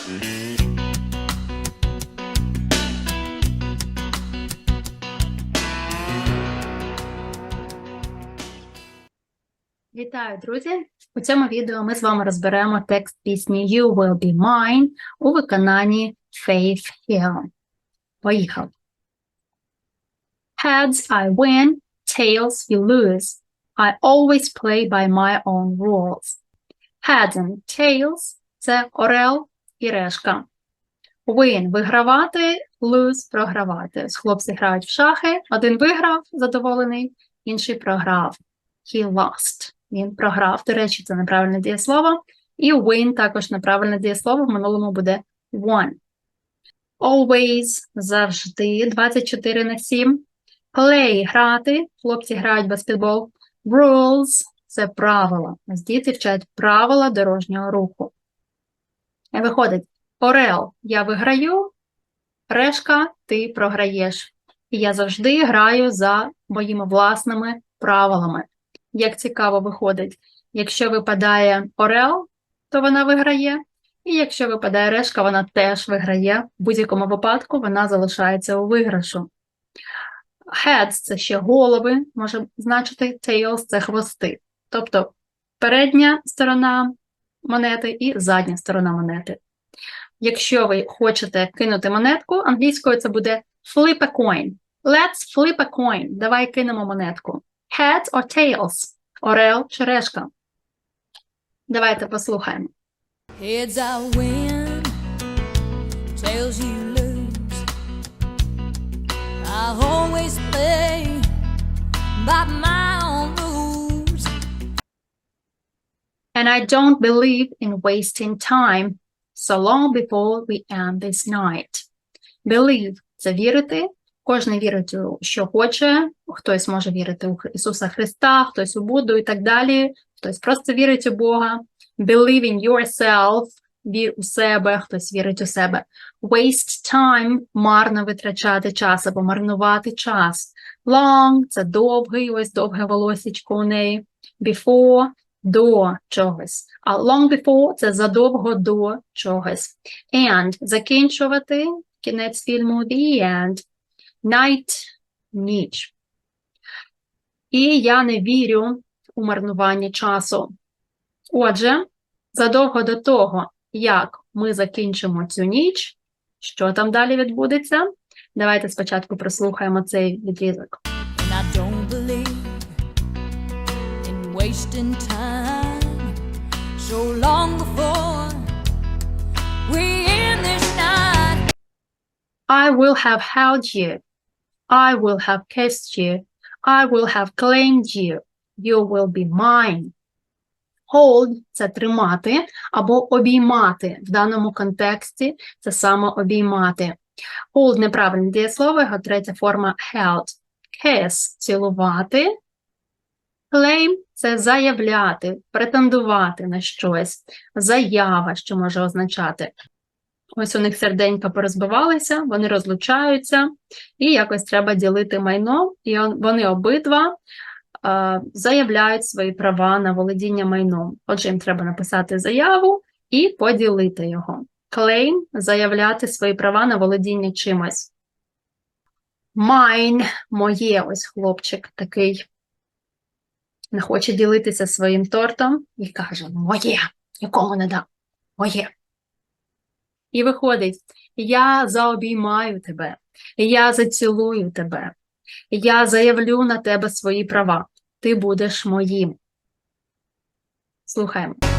Вітаю, друзі! У цьому відео ми з вами розберемо текст пісні You Will Be Mine у виконанні Faith Hill. Поїхали. Heads I win, tails you lose. I always play by my own rules. Heads and tails – це орел і решка. Win – вигравати, lose – програвати. Хлопці грають в шахи. Один виграв, задоволений, інший програв. He lost. Він програв. До речі, це неправильне дієслово. І win також неправильне дієслово. В минулому буде won. Always – завжди. 24 на 7. Play – грати. Хлопці грають в баскетбол. Rules – це правила. Ось діти вчать правила дорожнього руху. І виходить, орел – я виграю, решка – ти програєш. І я завжди граю за моїми власними правилами. Як цікаво виходить, якщо випадає орел, то вона виграє, і якщо випадає решка, вона теж виграє. В будь-якому випадку вона залишається у виграшу. Heads – це ще голови, може значити, tails – це хвости. Тобто передня сторона монети і задня сторона монети. Якщо ви хочете кинути монетку, англійською це буде flip a coin. Let's flip a coin. Давай кинемо монетку. Heads or tails? Орел чи решка? Давайте послухаємо. Heads I win, tails you lose. I always play by my And I don't believe in wasting time so long before we end this night. Believe – це вірити. Кожен вірить у що хоче. Хтось може вірити у Ісуса Христа, хтось у Будду і так далі. Хтось просто вірить у Бога. Believe in yourself – вір у себе, хтось вірить у себе. Waste time – марно витрачати час або марнувати час. Long – це довгий, ось довге волосічко у неї. Before – до чогось. А long before – це задовго до чогось. And – закінчувати, кінець фільму The End. Night – ніч. І я не вірю у марнування часу. Отже, задовго до того, як ми закінчимо цю ніч, що там далі відбудеться? Давайте спочатку прослухаємо цей відрізок. Wasting time so long before we end this night. I will have held you. I will have kissed you. I will have claimed you. You will be mine. Hold – це тримати або обіймати. В даному контексті це саме обіймати. Hold – неправильне дієслово, його третя форма held. Kiss – цілувати. Claim – це заявляти, претендувати на щось. Заява, що може означати. Ось у них серденька порозбивалися, вони розлучаються, і якось треба ділити майно, і вони обидва е, заявляють свої права на володіння майном. Отже, їм треба написати заяву і поділити його. Claim – заявляти свої права на володіння чимось. Mine – моє, ось хлопчик такий не хоче ділитися своїм тортом і каже: Моє, нікому не дам, моє. І виходить, я заобіймаю тебе, я зацілую тебе, я заявлю на тебе свої права. Ти будеш моїм. Слухаємо.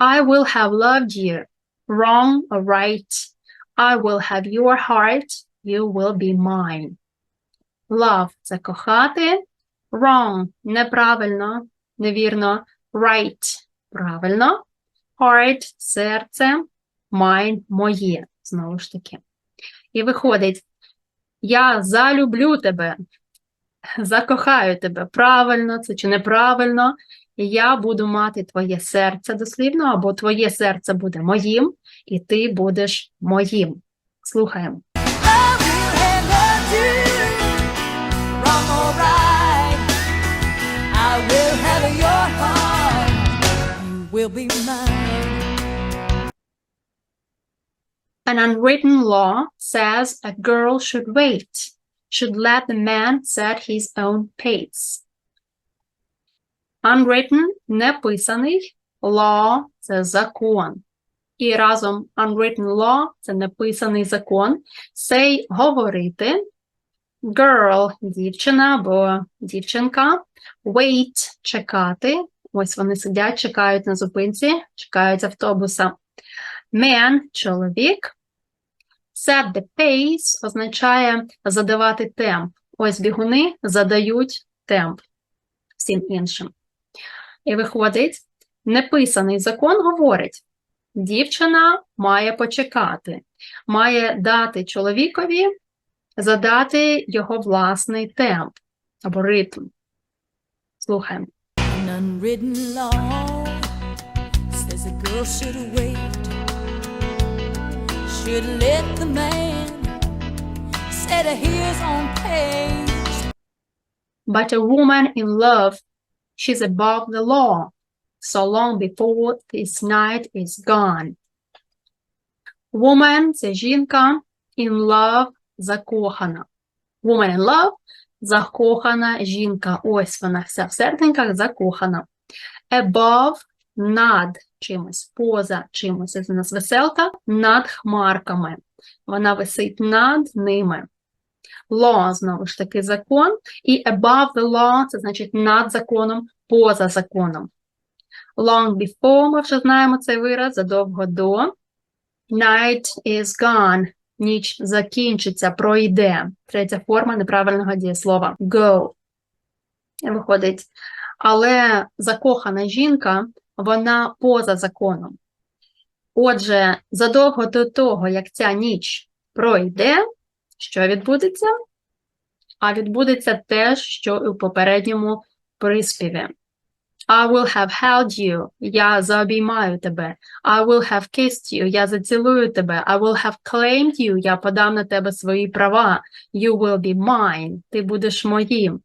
I will have loved you, wrong or right. I will have your heart, you will be mine. Love – це кохати. Wrong – неправильно, невірно. Right – правильно. Heart – серце. Mine – моє, знову ж таки. І виходить, я залюблю тебе, закохаю тебе. Правильно це чи неправильно я буду мати твоє серце дослівно, або твоє серце буде моїм, і ти будеш моїм. Слухаємо. An unwritten law says a girl should wait, should let the man set his own pace. Unwritten – неписаний, law – це закон. І разом unwritten law – це неписаний закон. Say – говорити. Girl – дівчина або дівчинка. Wait – чекати. Ось вони сидять, чекають на зупинці, чекають автобуса. Man – чоловік. Set the pace означає задавати темп. Ось бігуни задають темп всім іншим. І виходить, неписаний закон говорить, дівчина має почекати, має дати чоловікові задати його власний темп або ритм. Слухаємо. But a woman in love, she's above the law, so long before this night is gone. Woman – це жінка, in love – закохана. Woman in love – закохана жінка. Ось вона вся в серденьках закохана. Above – над чимось, поза чимось. Це у нас веселка над хмарками. Вона висить над ними. Law, знову ж таки, закон. І above the law – це значить над законом, поза законом. Long before, ми вже знаємо цей вираз, задовго до. Night is gone. Ніч закінчиться, пройде. Третя форма неправильного дієслова. Go. Виходить. Але закохана жінка, вона поза законом. Отже, задовго до того, як ця ніч пройде, що відбудеться? А відбудеться те, що у попередньому приспіві. I will have held you. Я заобіймаю тебе. I will have kissed you. Я зацілую тебе. I will have claimed you. Я подам на тебе свої права. You will be mine. Ти будеш моїм.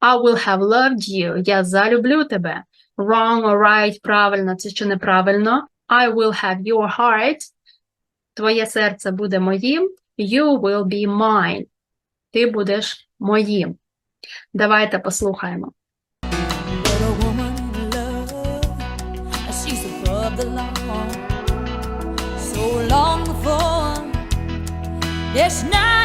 I will have loved you. Я залюблю тебе. Wrong or right, правильно, це чи неправильно. I will have your heart. Твоє серце буде моїм. You will be mine. Ти будеш моїм. Давайте послухаємо. There's a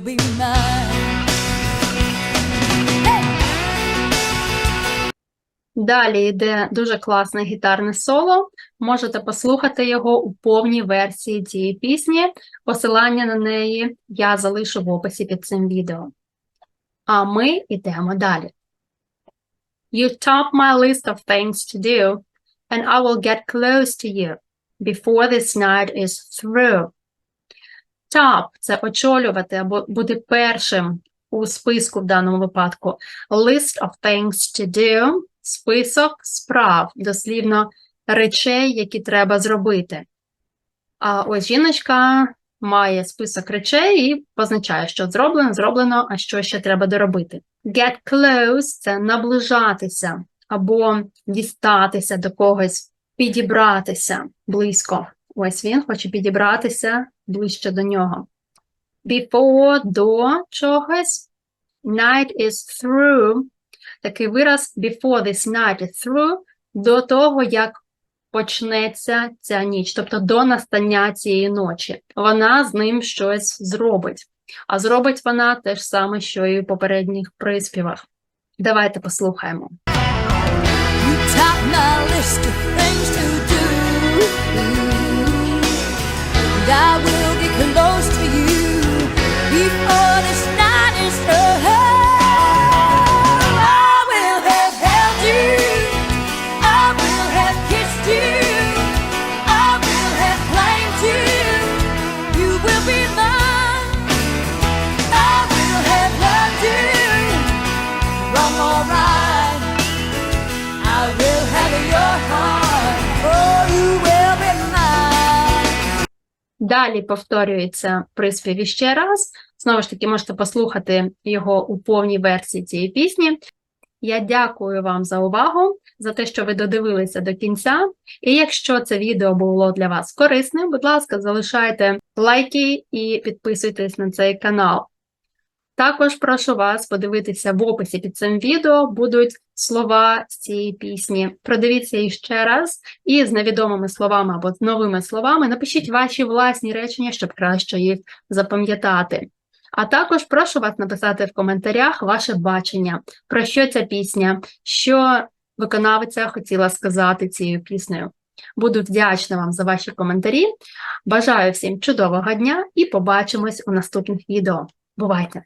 You will be mine. Далі йде дуже класне гітарне соло. Можете послухати його у повній версії цієї пісні. Посилання на неї я залишу в описі під цим відео. А ми йдемо далі. You top my list of things to do, and I will get close to you before this night is through. Top – це очолювати або бути першим у списку в даному випадку. List of things to do – список справ, дослівно речей, які треба зробити. А ось жіночка має список речей і позначає, що зроблено, зроблено, а що ще треба доробити. Get close – це наближатися або дістатися до когось, підібратися близько. Ось він хоче підібратися ближче до нього. Before – до чогось. Night is through. Такий вираз before this night is through – до того, як почнеться ця ніч, тобто до настання цієї ночі. Вона з ним щось зробить. А зробить вона те ж саме, що і в попередніх приспівах. Давайте послухаємо. You Далі повторюється приспів іще раз, Знову ж таки, можете послухати його у повній версії цієї пісні. Я дякую вам за увагу, за те, що ви додивилися до кінця. І якщо це відео було для вас корисним, будь ласка, залишайте лайки і підписуйтесь на цей канал. Також прошу вас подивитися в описі під цим відео будуть слова з цієї пісні. Продивіться їх ще раз і з невідомими словами або з новими словами напишіть ваші власні речення, щоб краще їх запам'ятати. А також прошу вас написати в коментарях ваше бачення, про що ця пісня, що виконавиця хотіла сказати цією піснею. Буду вдячна вам за ваші коментарі. Бажаю всім чудового дня і побачимось у наступних відео. Бувайте!